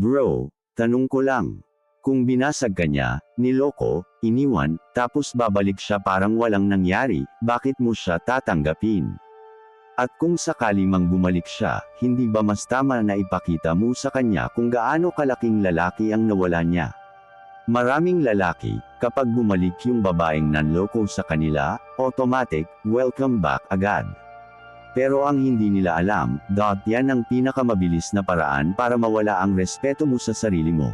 Bro, tanong ko lang. Kung binasag ka niya, niloko, iniwan, tapos babalik siya parang walang nangyari, bakit mo siya tatanggapin? At kung sakali mang bumalik siya, hindi ba mas tama na ipakita mo sa kanya kung gaano kalaking lalaki ang nawala niya? Maraming lalaki, kapag bumalik yung babaeng nanloko sa kanila, automatic, welcome back agad. Pero ang hindi nila alam, dot yan ang pinakamabilis na paraan para mawala ang respeto mo sa sarili mo.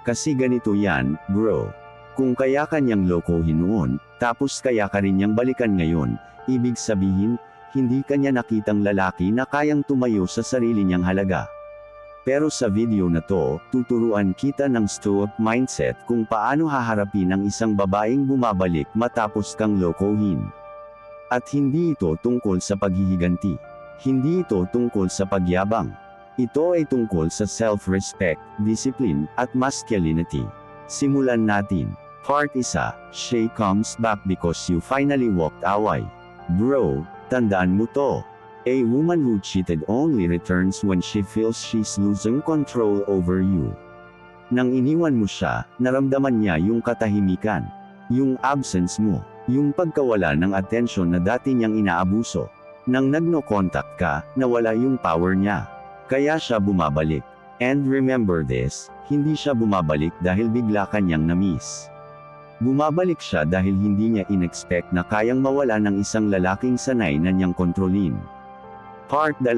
Kasi ganito yan, bro. Kung kaya kanyang lokohin noon, tapos kaya ka rin niyang balikan ngayon, ibig sabihin, hindi kanya nakitang lalaki na kayang tumayo sa sarili niyang halaga. Pero sa video na to, tuturuan kita ng stoic mindset kung paano haharapin ang isang babaeng bumabalik matapos kang lokohin. At hindi ito tungkol sa paghihiganti. Hindi ito tungkol sa pagyabang. Ito ay tungkol sa self-respect, discipline, at masculinity. Simulan natin. Part 1, She comes back because you finally walked away. Bro, tandaan mo to. A woman who cheated only returns when she feels she's losing control over you. Nang iniwan mo siya, naramdaman niya yung katahimikan. Yung absence mo. Yung pagkawala ng atensyon na dati niyang inaabuso. Nang nagno contact ka, nawala yung power niya. Kaya siya bumabalik. And remember this, hindi siya bumabalik dahil bigla kanyang na-miss. Bumabalik siya dahil hindi niya inexpect na kayang mawala ng isang lalaking sanay na niyang kontrolin. Part 2,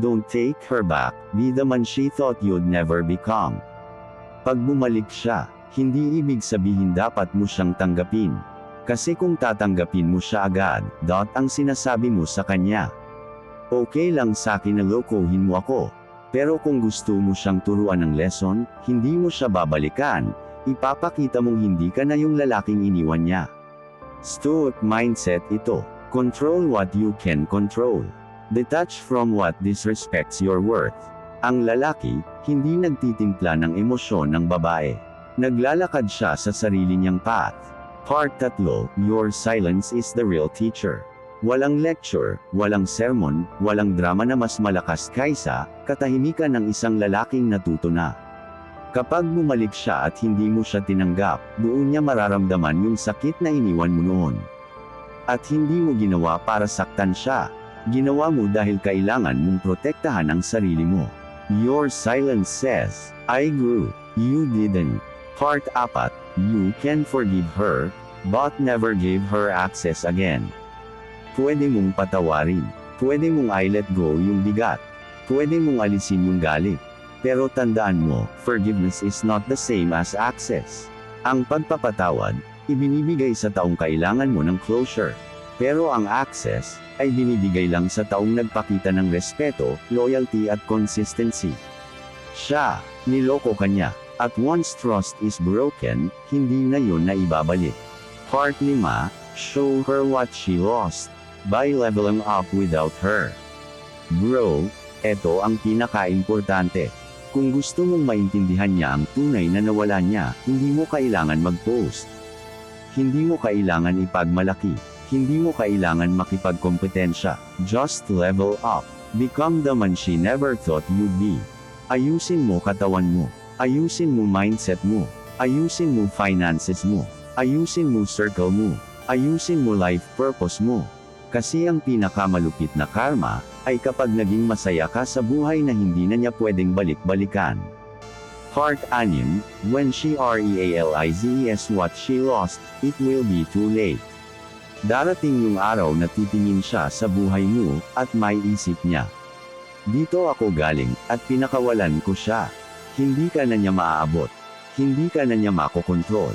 Don't take her back, be the man she thought you'd never become. Pag bumalik siya, hindi ibig sabihin dapat mo siyang tanggapin. Kasi kung tatanggapin mo siya agad, dot ang sinasabi mo sa kanya. Okay lang sa akin na lokohin mo ako. Pero kung gusto mo siyang turuan ng lesson, hindi mo siya babalikan, ipapakita mong hindi ka na yung lalaking iniwan niya. Stoic mindset ito. Control what you can control. Detach from what disrespects your worth. Ang lalaki, hindi nagtitimpla ng emosyon ng babae. Naglalakad siya sa sarili niyang path. Part 3, Your silence is the real teacher. Walang lecture, walang sermon, walang drama na mas malakas kaysa, katahimikan ng isang lalaking natuto na. Kapag bumalik siya at hindi mo siya tinanggap, doon niya mararamdaman yung sakit na iniwan mo noon. At hindi mo ginawa para saktan siya. Ginawa mo dahil kailangan mong protektahan ang sarili mo. Your silence says, I grew, you didn't. Part 4, you can forgive her, but never give her access again. Pwede mong patawarin. Pwede mong I let go yung bigat. Pwede mong alisin yung galit. Pero tandaan mo, forgiveness is not the same as access. Ang pagpapatawad, ibinibigay sa taong kailangan mo ng closure. Pero ang access, ay binibigay lang sa taong nagpakita ng respeto, loyalty at consistency. Siya, niloko kanya, at once trust is broken, hindi na yun na ibabalik. Part 5, Show her what she lost, by leveling up without her. Bro, eto ang pinaka-importante. Kung gusto mong maintindihan niya ang tunay na nawala niya, hindi mo kailangan mag-post. Hindi mo kailangan ipagmalaki. Hindi mo kailangan makipagkompetensya. Just level up. Become the man she never thought you'd be. Ayusin mo katawan mo. Ayusin mo mindset mo. Ayusin mo finances mo. Ayusin mo circle mo. Ayusin mo life purpose mo. Kasi ang pinakamalupit na karma, ay kapag naging masaya ka sa buhay na hindi na niya pwedeng balik-balikan. Part 6, when she realizes what she lost, it will be too late. Darating yung araw na titingin siya sa buhay mo, at may isip niya. Dito ako galing, at pinakawalan ko siya. Hindi ka na niya maaabot. Hindi ka na niya makokontrol.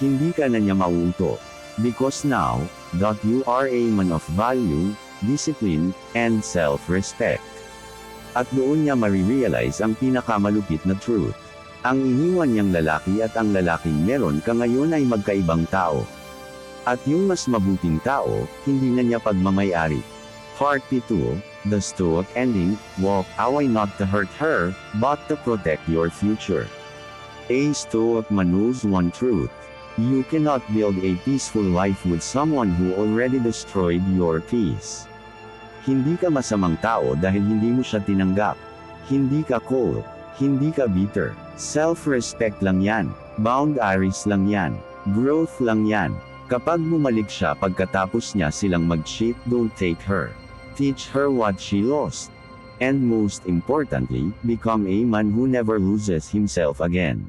Hindi ka na niya mauuto. Because now, that you are a man of value, discipline, and self-respect. At doon niya marirealize ang pinakamalupit na truth. Ang iniwan niyang lalaki at ang lalaking meron ka ngayon ay magkaibang tao. At yung mas mabuting tao, hindi na niya pagmamayari. Part 2, The Stoic Ending, Walk away not to hurt her, but to protect your future. A Stoic man knows one truth. You cannot build a peaceful life with someone who already destroyed your peace. Hindi ka masamang tao dahil hindi mo siya tinanggap. Hindi ka cold. Hindi ka bitter. Self-respect lang yan. Boundaries lang yan. Growth lang yan. Kapag bumalik siya pagkatapos niya silang mag-cheat, don't take her. Teach her what she lost. And most importantly, become a man who never loses himself again.